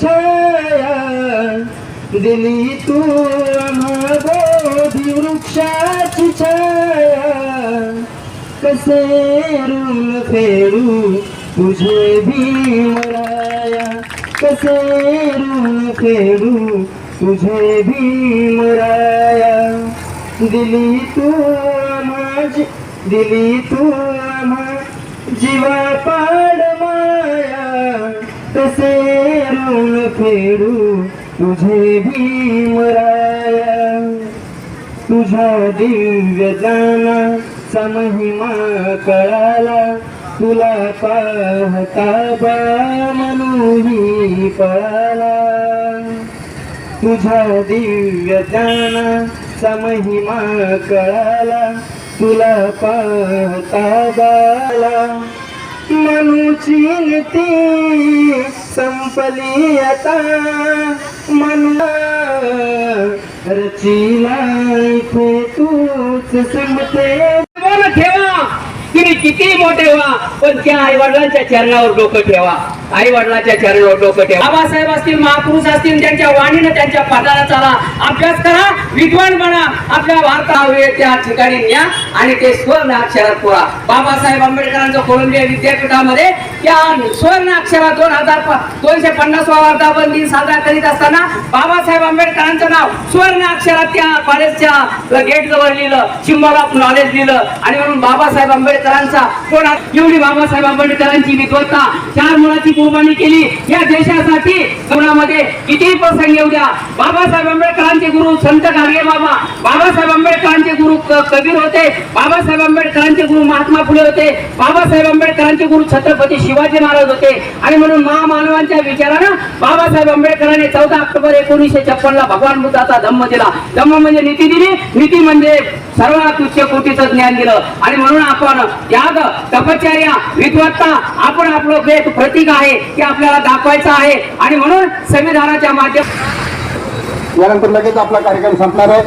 छाया दिली तू आम्हा बोधी वृक्षाची छाया. कसे ऋण फेरू तुझे भीमराया कसे ऋण फेरू तुझे भीमराया दिली तू आम्हा दिली तू आम्हा जीवा पा फेडू तुझे भीमराया तुझा दिव्य जाना समहिमा कळाला. तुला पाहता बा मनुही पळाला. तुझा दिव्य जाना समहिमा कळाला. तुला पाहता बाला. मनुची चिंती संपली आता मनुला रचिला इथे तूच संपते किती मोठे व्हा पण त्या आई वडिलांच्या चरणावर डोकं ठेवा. आई वडिलांच्या चरणावर डोकं ठेवा. बाबासाहेब असतील महापुरुष असतील त्यांच्या वाणीनं त्यांच्या पदाला चाला. अभ्यास करा विद्वान बना. आपल्या भारतावर त्या ठिकाणी न्या आणि ते स्वर्ण अक्षरात पुरा. बाबासाहेब आंबेडकरांचं कोलंबिया विद्यापीठामध्ये त्या स्वर्ण अक्षरात दोन हजार दोनशे पन्नासवा वर्धापन दिन साजरा करीत असताना बाबासाहेब आंबेडकरांचं नाव स्वर्ण अक्षरात त्या कॉलेजच्या गेट जवळ लिहिलं सिम्बॉल ऑफ नॉलेज लिहिलं. आणि म्हणून बाबासाहेब आंबेडकरांचा कोणा एवढी बाबासाहेब आंबेडकरांची विद्वत्ता चार मुलाची कुर्बानी केली. या देशासाठी जीवनामध्ये कितीही प्रसंग येऊ द्या. बाबासाहेब आंबेडकरांचे गुरु संत गाडगे बाबा. बाबासाहेब आंबेडकरांचे गुरु कबीर होते. बाबासाहेब आंबेडकरांचे गुरु महात्मा फुले होते. बाबासाहेब आंबेडकरांचे गुरु छत्रपती शिवाजी महाराज होते. आणि म्हणून महामानवांच्या विचारानं बाबासाहेब आंबेडकरांनी चौदा ऑक्टोबर एकोणीसशे छप्पन ला भगवान बुद्धाचा धम्म दिला. धम्म म्हणजे नीती दिली. नीती म्हणजे सर्वात उच्च कोटीचं ज्ञान दिलं. आणि म्हणून आपण त्याग तपश्चर्या विद्वत्ता आपण आपलं एक प्रतीक आहे ते आपल्याला दाखवायचं आहे. आणि म्हणून संविधानाच्या माध्यम यानंतर लगेच आपला कार्यक्रम संपणार आहे.